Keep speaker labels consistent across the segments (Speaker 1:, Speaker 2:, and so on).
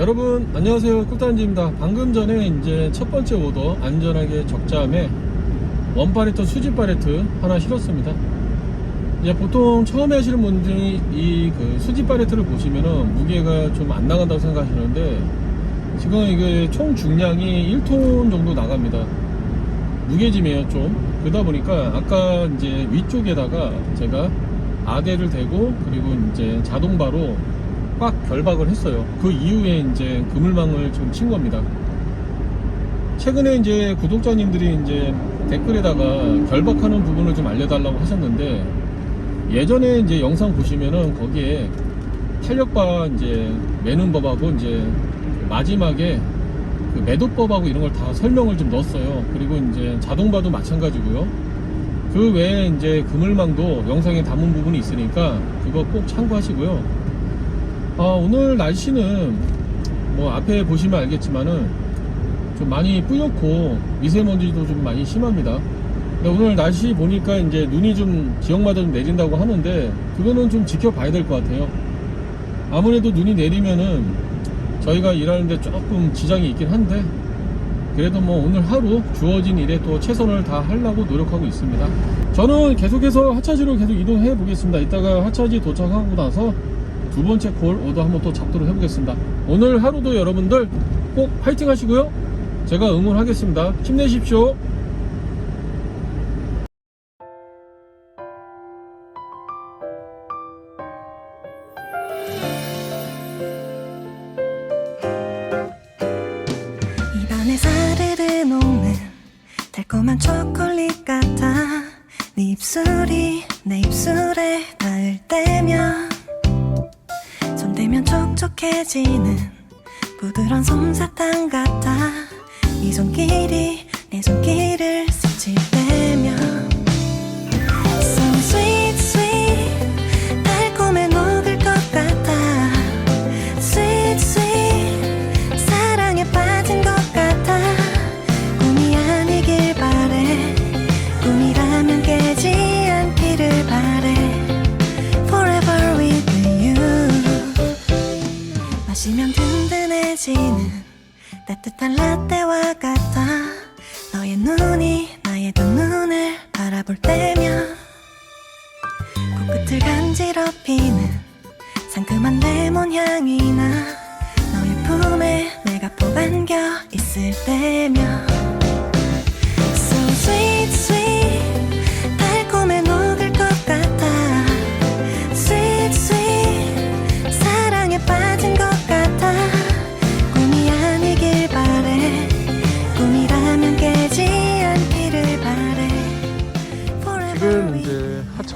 Speaker 1: 여러분 안녕하세요. 꿀단지입니다. 방금 전에 이제 첫 번째 오더 안전하게 적자함에 원파레트 수직 파레트 하나 실었습니다. 이제 보통 처음에 하시는 분들이 이 그 수직 파레트를 보시면은 무게가 좀 안 나간다고 생각하시는데 지금 이게 총 중량이 1톤 정도 나갑니다. 무게짐이에요 좀. 그러다 보니까 아까 이제 위쪽에다가 제가 아대를 대고 그리고 이제 자동바로 꽉 결박을 했어요. 그 이후에 이제 그물망을 좀친 겁니다. 최근에 이제 구독자님들이 이제 댓글에다가 결박하는 부분을 좀 알려달라고 하셨는데 예전에 이제 영상 보시면은 거기에 탄력바 이제 매는 법하고 이제 마지막에 그 매도법하고 이런 걸 다 설명을 좀 넣었어요. 그리고 이제 자동바도 마찬가지고요. 그 외에 이제 그물망도 영상에 담은 부분이 있으니까 그거 꼭 참고하시고요. 아, 오늘 날씨는 뭐 앞에 보시면 알겠지만은 좀 많이 뿌옇고 미세먼지도 좀 많이 심합니다. 근데 오늘 날씨 보니까 이제 눈이 좀 지역마다 좀 내린다고 하는데 그거는 좀 지켜봐야 될 것 같아요. 아무래도 눈이 내리면은 저희가 일하는데 조금 지장이 있긴 한데 그래도 뭐 오늘 하루 주어진 일에 또 최선을 다 하려고 노력하고 있습니다. 저는 계속해서 하차지로 계속 이동해 보겠습니다. 이따가 하차지 도착하고 나서 두 번째 콜 오더 한번 또 잡도록 해보겠습니다. 오늘 하루도 여러분들 꼭 파이팅 하시고요. 제가 응원하겠습니다. 힘내십시오.
Speaker 2: 촉촉해지는 부드러운 솜사 따뜻한 라떼와 같아. 너의 눈이 나의 두 눈을 바라볼 때면 코끝을 간지럽히는 상큼한 레몬 향이 나. 너의 품에 내가 푹 안겨 있을 때면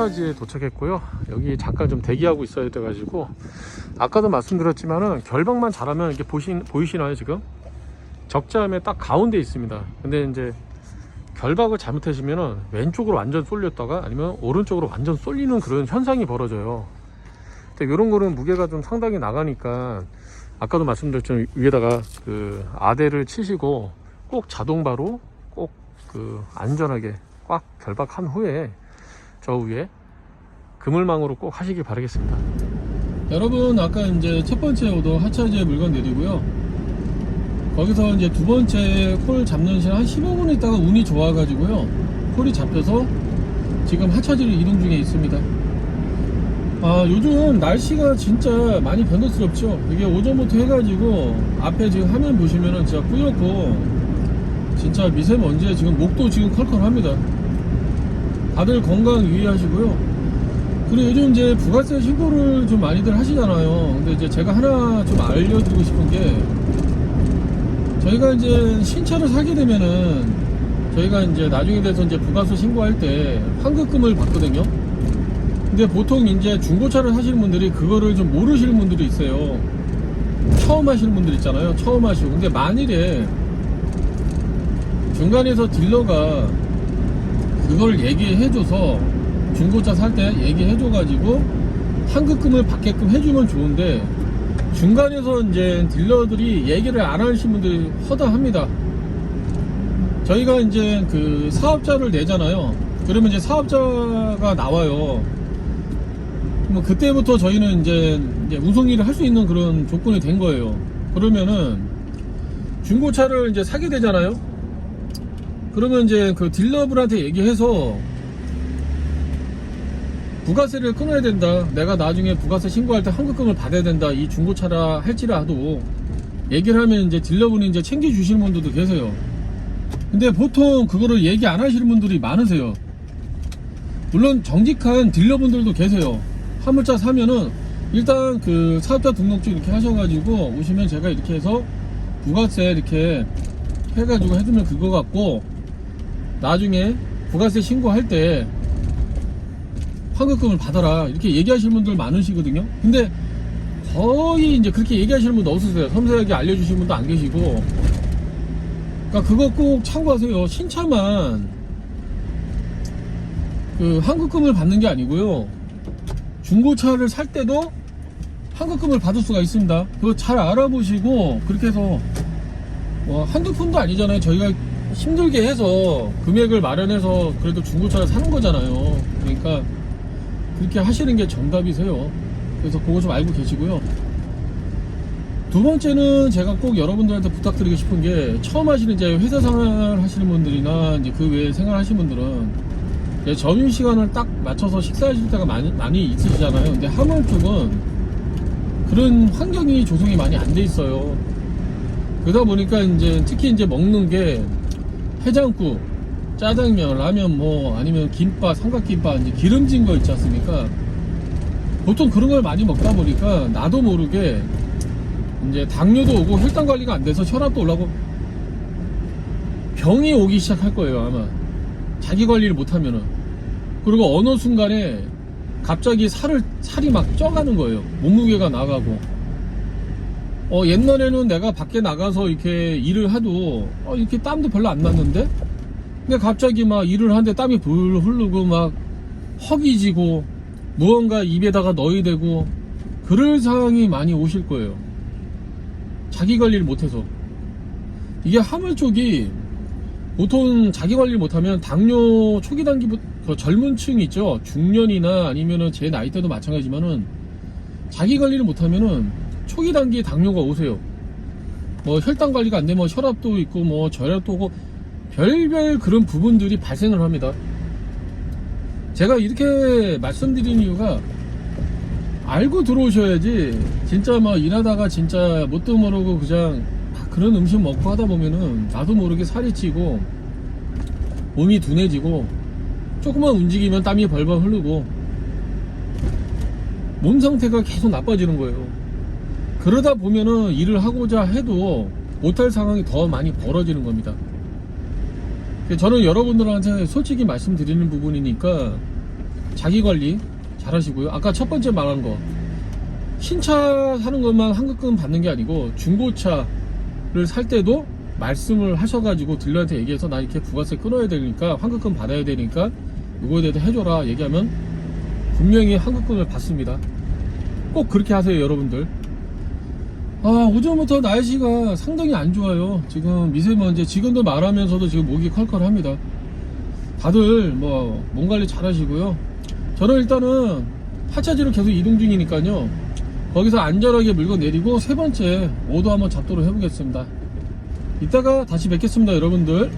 Speaker 1: 하차지에 도착했고요. 여기 잠깐 좀 대기하고 있어야 돼 가지고 아까도 말씀드렸지만은 결박만 잘하면 이렇게 보신 보이시나요 지금? 적자함에 딱 가운데 있습니다. 근데 이제 결박을 잘못하시면은 왼쪽으로 완전 쏠렸다가 아니면 오른쪽으로 완전 쏠리는 그런 현상이 벌어져요. 근데 이런 거는 무게가 좀 상당히 나가니까 아까도 말씀드렸지만 위에다가 그 아대를 치시고 꼭 자동바로 꼭 그 안전하게 꽉 결박한 후에 저 위에 그물망으로 꼭 하시길 바라겠습니다. 여러분 아까 이제 첫 번째 오더 하차지에 물건 내리고요. 거기서 이제 두 번째 콜 잡는 시간 한 15분 있다가 운이 좋아 가지고요. 콜이 잡혀서 지금 하차지로 이동 중에 있습니다. 아 요즘 날씨가 진짜 많이 변덕스럽죠. 이게 오전부터 해가지고 앞에 지금 화면 보시면은 진짜 뿌옇고 진짜 미세먼지에 지금 목도 지금 컬컬합니다. 다들 건강 유의하시고요. 그리고 요즘 이제 부가세 신고를 좀 많이들 하시잖아요. 근데 이제 제가 하나 좀 알려드리고 싶은 게 저희가 이제 신차를 사게 되면은 저희가 이제 나중에 돼서 이제 부가세 신고할 때 환급금을 받거든요. 근데 보통 이제 중고차를 사시는 분들이 그거를 좀 모르시는 분들이 있어요. 처음 하시는 분들 있잖아요. 처음 하시고. 근데 만일에 중간에서 딜러가 그걸 얘기해줘서 중고차 살 때 얘기해줘가지고 환급금을 받게끔 해주면 좋은데 중간에서 이제 딜러들이 얘기를 안 하신 분들이 허다합니다. 저희가 이제 그 사업자를 내잖아요. 그러면 이제 사업자가 나와요. 뭐 그때부터 저희는 이제, 이제 운송 일을 할수 있는 그런 조건이 된 거예요. 그러면은 중고차를 이제 사게 되잖아요. 그러면 이제 그 딜러분한테 얘기해서 부가세를 끊어야 된다. 내가 나중에 부가세 신고할 때 환급금을 받아야 된다. 이 중고차라 할지라도 얘기를 하면 이제 딜러분이 이제 챙겨주시는 분들도 계세요. 근데 보통 그거를 얘기 안 하시는 분들이 많으세요. 물론 정직한 딜러분들도 계세요. 화물차 사면은 일단 그 사업자 등록증 이렇게 하셔가지고 오시면 제가 이렇게 해서 부가세 이렇게 해가지고 해두면 그거 같고 나중에 부가세 신고할 때 환급금을 받아라 이렇게 얘기하시는 분들 많으시거든요. 근데 거의 이제 그렇게 얘기하시는 분도 없으세요. 섬세하게 알려주시는 분도 안 계시고. 그러니까 그거 꼭 참고하세요. 신차만 그 환급금을 받는 게 아니고요. 중고차를 살 때도 환급금을 받을 수가 있습니다. 그거 잘 알아보시고 그렇게 해서 뭐 한두 푼도 아니잖아요. 저희가 힘들게 해서 금액을 마련해서 그래도 중고차를 사는 거잖아요. 그러니까 그렇게 하시는 게 정답이세요. 그래서 그거 좀 알고 계시고요. 두 번째는 제가 꼭 여러분들한테 부탁드리고 싶은 게 처음 하시는 이제 회사 생활 하시는 분들이나 이제 그 외에 생활 하시는 분들은 점심 시간을 딱 맞춰서 식사하실 때가 많이, 많이 있으시잖아요. 근데 하물 쪽은 그런 환경이 조성이 많이 안 돼 있어요. 그러다 보니까 이제 특히 이제 먹는 게 해장국, 짜장면, 라면 뭐 아니면 김밥, 삼각김밥 이제 기름진 거 있지 않습니까? 보통 그런 걸 많이 먹다 보니까 나도 모르게 이제 당뇨도 오고 혈당 관리가 안 돼서 혈압도 올라고 병이 오기 시작할 거예요 아마. 자기 관리를 못하면은. 그리고 어느 순간에 갑자기 살을 살이 막 쪄가는 거예요. 몸무게가 나가고 어 옛날에는 내가 밖에 나가서 이렇게 일을 해도 어, 이렇게 땀도 별로 안 났는데? 근데 갑자기 막 일을 하는데 땀이 불 흐르고 막 허기지고 무언가 입에다가 넣어야 되고 그럴 상황이 많이 오실 거예요. 자기 관리를 못해서. 이게 하물 쪽이 보통 자기 관리를 못하면 당뇨 초기 단기부터 그 젊은 층 있죠? 중년이나 아니면은 제 나이 때도 마찬가지지만은 자기 관리를 못하면은 초기 단기 당뇨가 오세요. 뭐 혈당 관리가 안 되면 뭐 혈압도 있고 뭐 저혈압도 오고 별별 그런 부분들이 발생을 합니다. 제가 이렇게 말씀드린 이유가 알고 들어오셔야지 진짜 막 일하다가 진짜 뭣도 모르고 그냥 막 그런 음식 먹고 하다 보면은 나도 모르게 살이 찌고 몸이 둔해지고 조금만 움직이면 땀이 벌벌 흐르고 몸 상태가 계속 나빠지는 거예요. 그러다 보면은 일을 하고자 해도 못할 상황이 더 많이 벌어지는 겁니다. 저는 여러분들한테 솔직히 말씀드리는 부분이니까 자기 관리 잘 하시고요. 아까 첫 번째 말한 거. 신차 사는 것만 환급금 받는 게 아니고 중고차를 살 때도 말씀을 하셔가지고 딜러한테 얘기해서 나 이렇게 부가세 끊어야 되니까 환급금 받아야 되니까 이거에 대해서 해줘라 얘기하면 분명히 환급금을 받습니다. 꼭 그렇게 하세요 여러분들. 아, 오전부터 날씨가 상당히 안 좋아요. 지금 미세먼지, 지금도 말하면서도 지금 목이 컬컬합니다. 다들 뭐, 몸 관리 잘 하시고요. 저는 일단은 하차지로 계속 이동 중이니까요. 거기서 안전하게 물건 내리고 세 번째 오도 한번 잡도록 해보겠습니다. 이따가 다시 뵙겠습니다, 여러분들.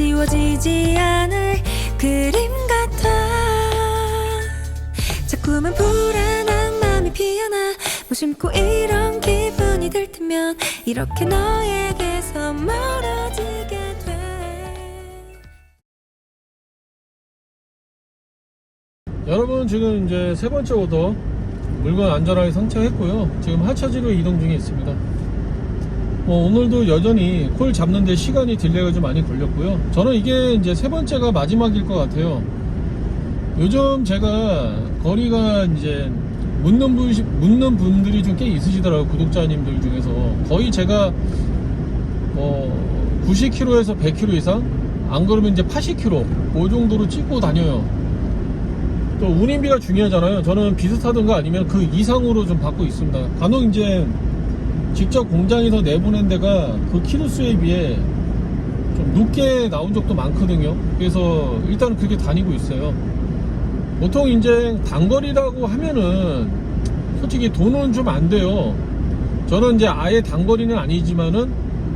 Speaker 2: 지워지지 않을 그림 같아 자꾸만 불안한 마음이 피어나 무심코 이런 기분이 들 테면 이렇게 너에게서 멀어지게 돼
Speaker 1: 여러분 지금 이제 세 번째 오더 물건 안전하게 상차했고요. 지금 하차지로 이동 중에 있습니다. 뭐 오늘도 여전히 콜 잡는데 시간이 딜레이가 좀 많이 걸렸고요. 저는 이게 이제 세 번째가 마지막일 것 같아요. 요즘 제가 거리가 이제 묻는 분 묻는 분들이 좀 꽤 있으시더라고요. 구독자님들 중에서 거의 제가 뭐 90km에서 100km 이상 안 그러면 이제 80km 그 정도로 찍고 다녀요. 또 운임비가 중요하잖아요. 저는 비슷하던가 아니면 그 이상으로 좀 받고 있습니다. 간혹 이제 직접 공장에서 내보낸 데가 그 키로수에 비해 좀 높게 나온 적도 많거든요. 그래서 일단 그렇게 다니고 있어요. 보통 이제 단거리라고 하면은 솔직히 돈은 좀 안 돼요. 저는 이제 아예 단거리는 아니지만은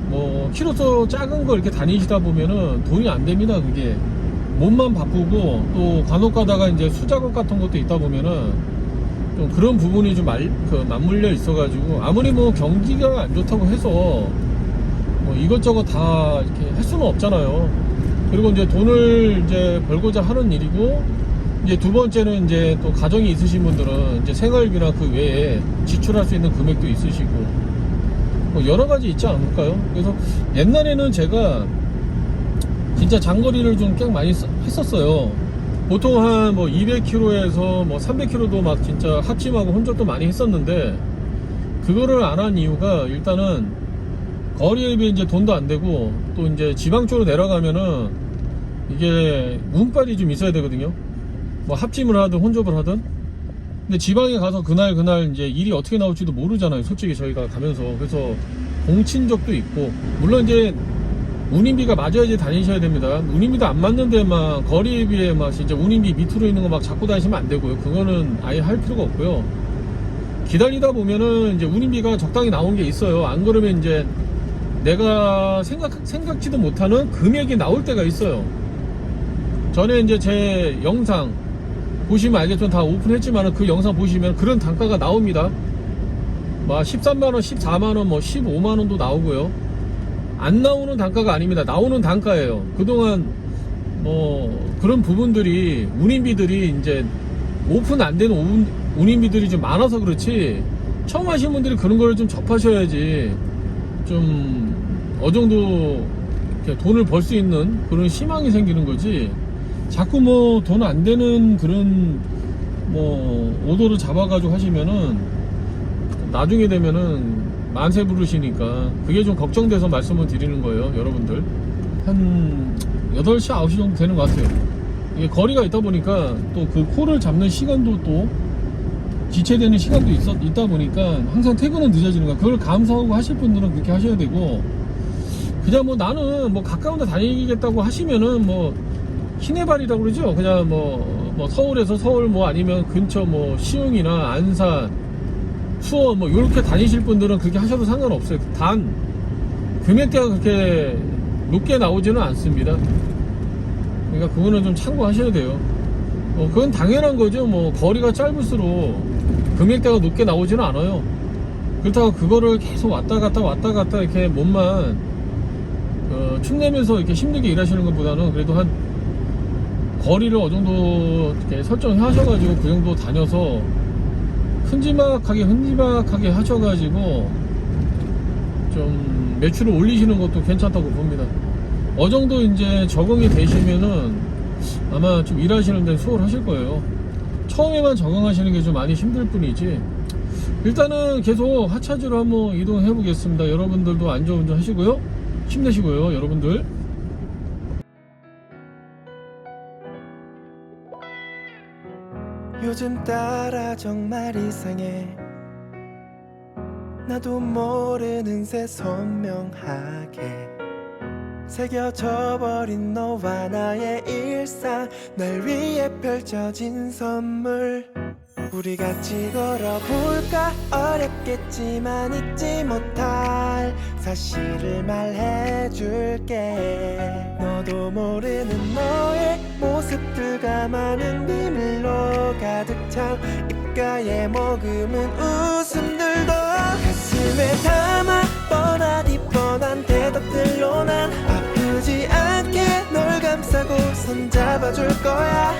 Speaker 1: 뭐 키로수 작은 거 이렇게 다니시다 보면은 돈이 안 됩니다. 그게 몸만 바쁘고 또 간혹 가다가 이제 수작업 같은 것도 있다 보면은 좀 그런 부분이 좀 말, 그 맞물려 있어가지고 아무리 뭐 경기가 안 좋다고 해서 뭐 이것저것 다 이렇게 할 수는 없잖아요. 그리고 이제 돈을 이제 벌고자 하는 일이고 이제 두 번째는 이제 또 가정이 있으신 분들은 이제 생활비나 그 외에 지출할 수 있는 금액도 있으시고 뭐 여러 가지 있지 않을까요? 그래서 옛날에는 제가 진짜 장거리를 좀 꽤 많이 써- 했었어요. 보통 한 뭐 200km에서 뭐 300km도 막 진짜 합침하고 혼접도 많이 했었는데 그거를 안 한 이유가 일단은 거리에 비해 이제 돈도 안 되고 또 이제 지방 쪽으로 내려가면은 이게 운빨이 좀 있어야 되거든요. 뭐 합침을 하든 혼접을 하든 근데 지방에 가서 그날 그날 이제 일이 어떻게 나올지도 모르잖아요. 솔직히 저희가 가면서 그래서 공친 적도 있고 물론 이제 운임비가 맞아야지 다니셔야 됩니다. 운임비도 안 맞는데 막 거리에 비해 막 진짜 운임비 밑으로 있는 거 막 잡고 다니시면 안 되고요. 그거는 아예 할 필요가 없고요. 기다리다 보면은 이제 운임비가 적당히 나온 게 있어요. 안 그러면 이제 내가 생각 생각지도 못하는 금액이 나올 때가 있어요. 전에 이제 제 영상 보시면 알겠지만 다 오픈했지만 그 영상 보시면 그런 단가가 나옵니다. 막 13만원, 14만원, 뭐 15만원도 나오고요. 안 나오는 단가가 아닙니다. 나오는 단가예요. 그동안 뭐 그런 부분들이 운임비들이 이제 오픈 안 되는 운, 운임비들이 좀 많아서 그렇지 처음 하시는 분들이 그런 거를 좀 접하셔야지 좀 어느 정도 돈을 벌 수 있는 그런 희망이 생기는 거지 자꾸 뭐 돈 안 되는 그런 뭐 오도를 잡아가지고 하시면은 나중에 되면은 만세 부르시니까 그게 좀 걱정돼서 말씀을 드리는 거예요 여러분들. 한 8시 9시 정도 되는 것 같아요. 이게 거리가 있다 보니까 또 그 코를 잡는 시간도 또 지체되는 시간도 있어, 있다 보니까 항상 퇴근은 늦어지는 거야. 그걸 감사하고 하실 분들은 그렇게 하셔야 되고. 그냥 뭐 나는 뭐 가까운 데 다니겠다고 하시면은 뭐 시내발이라고 그러죠? 그냥 뭐, 뭐 서울에서 서울 뭐 아니면 근처 뭐 시흥이나 안산 수원 뭐 이렇게 다니실 분들은 그렇게 하셔도 상관없어요. 단 금액대가 그렇게 높게 나오지는 않습니다. 그러니까 그거는 좀 참고하셔야 돼요. 어, 그건 당연한 거죠. 뭐 거리가 짧을수록 금액대가 높게 나오지는 않아요. 그렇다고 그거를 계속 왔다 갔다 왔다 갔다 이렇게 몸만 어, 축내면서 이렇게 힘들게 일하시는 것보다는 그래도 한 거리를 어느 정도 이렇게 설정해 하셔가지고 그 정도 다녀서 흔지막하게 흔지막하게 하셔가지고 좀 매출을 올리시는 것도 괜찮다고 봅니다. 어느 정도 이제 적응이 되시면은 아마 좀 일하시는 데는 수월하실 거예요. 처음에만 적응하시는 게 좀 많이 힘들 뿐이지. 일단은 계속 하차지로 한번 이동해 보겠습니다. 여러분들도 안전운전 하시고요. 힘내시고요, 여러분들.
Speaker 3: 요즘 따라 정말 이상해. 나도 모르는 새 선명하게 새겨져 버린 너와 나의 일상. 날 위해 펼쳐진 선물 우리 같이 걸어볼까 어렵겠지만 잊지 못할 사실을 말해줄게. 너도 모르는 너의 모습들과 많은 비밀로 가득 찬 입가에 머금은 웃음들도 가슴에 담아 뻔하디 뻔한 대답들로 난 아프지 않게 널 감싸고 손잡아줄 거야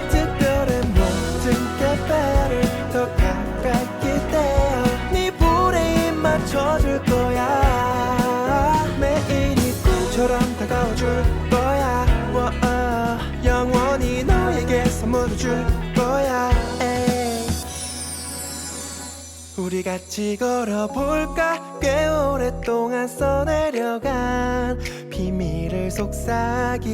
Speaker 3: 우리 같이 걸어볼까? 꽤 오랫동안 써내려간 비밀을 속삭일래?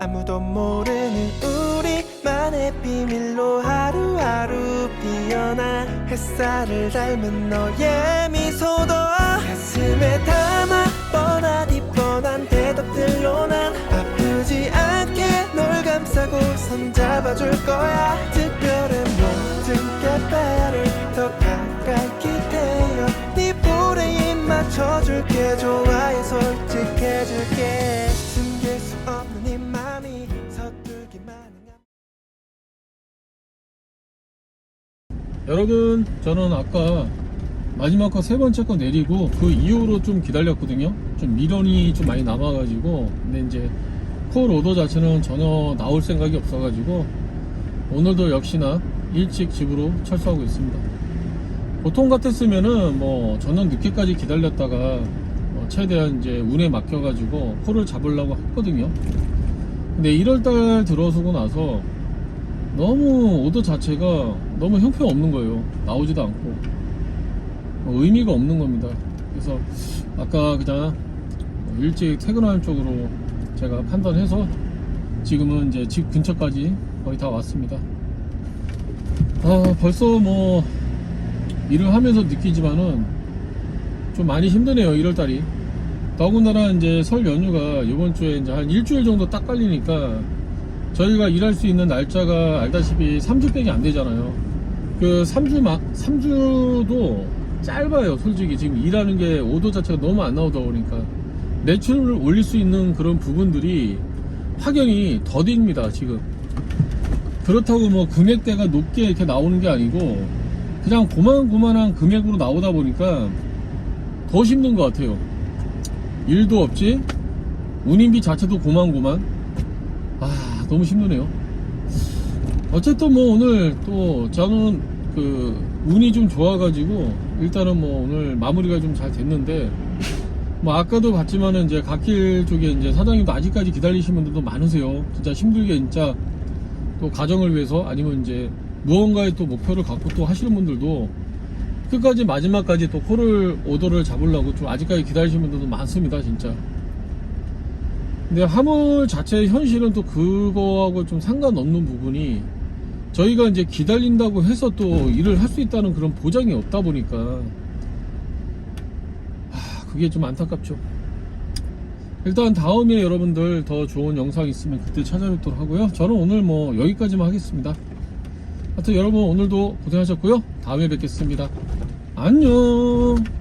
Speaker 3: 아무도 모르는 우리만의 비밀로 하루하루 피어나 햇살을 닮은 너의 미소도 가슴에 담아 뻔하디 뻔한 대답들로 난 아프지 않게 널 감싸고 손잡아줄 거야. 특별한 모든 곁발을 더 가까이 기대어 네 볼에 입 맞춰줄게. 좋아요 솔직해줄게. 숨길 수 없는 네 맘이 서툴기만 한
Speaker 1: 여러분 저는 아까 마지막 거 세 번째 거 내리고 그 이후로 좀 기다렸거든요. 좀 미련이 좀 많이 남아가지고. 근데 이제 콜 오더 자체는 전혀 나올 생각이 없어가지고 오늘도 역시나 일찍 집으로 철수하고 있습니다 보통 같았으면은 뭐 저는 늦게까지 기다렸다가 어, 최대한 이제 운에 맡겨가지고 콜을 잡으려고 했거든요 근데 1월달 들어서고 나서 너무 오더 자체가 너무 형편없는 거예요. 나오지도 않고 어, 의미가 없는 겁니다. 그래서 아까 그냥 일찍 퇴근하는 쪽으로 제가 판단해서 지금은 이제 집 근처까지 거의 다 왔습니다. 아 벌써 뭐 일을 하면서 느끼지만은 좀 많이 힘드네요. 1월달이. 더군다나 이제 설 연휴가 이번 주에 이제 한 일주일 정도 딱 깔리니까 저희가 일할 수 있는 날짜가 알다시피 3주밖에 안 되잖아요. 그 3주 막 3주도 짧아요. 솔직히 지금 일하는 게 오도 자체가 너무 안 나오다 보니까 매출을 올릴 수 있는 그런 부분들이 확연히 더딥니다. 지금 그렇다고 뭐 금액대가 높게 이렇게 나오는 게 아니고 그냥 고만고만한 금액으로 나오다 보니까 더 힘든 것 같아요. 일도 없지 운임비 자체도 고만고만. 아 너무 힘드네요. 어쨌든 뭐 오늘 또 저는 그 운이 좀 좋아가지고 일단은 뭐 오늘 마무리가 좀 잘 됐는데 뭐 아까도 봤지만은 이제 갓길 쪽에 이제 사장님도 아직까지 기다리시는 분들도 많으세요. 진짜 힘들게 진짜 또 가정을 위해서 아니면 이제 무언가의 또 목표를 갖고 또 하시는 분들도 끝까지 마지막까지 또 콜을 오더를 잡으려고 좀 아직까지 기다리시는 분들도 많습니다 진짜 근데 화물 자체의 현실은 또 그거하고 좀 상관없는 부분이 저희가 이제 기다린다고 해서 또 일을 할 수 있다는 그런 보장이 없다 보니까 하, 그게 좀 안타깝죠. 일단 다음에 여러분들 더 좋은 영상 있으면 그때 찾아뵙도록 하고요. 저는 오늘 뭐 여기까지만 하겠습니다. 하여튼 여러분 오늘도 고생하셨고요. 다음에 뵙겠습니다. 안녕.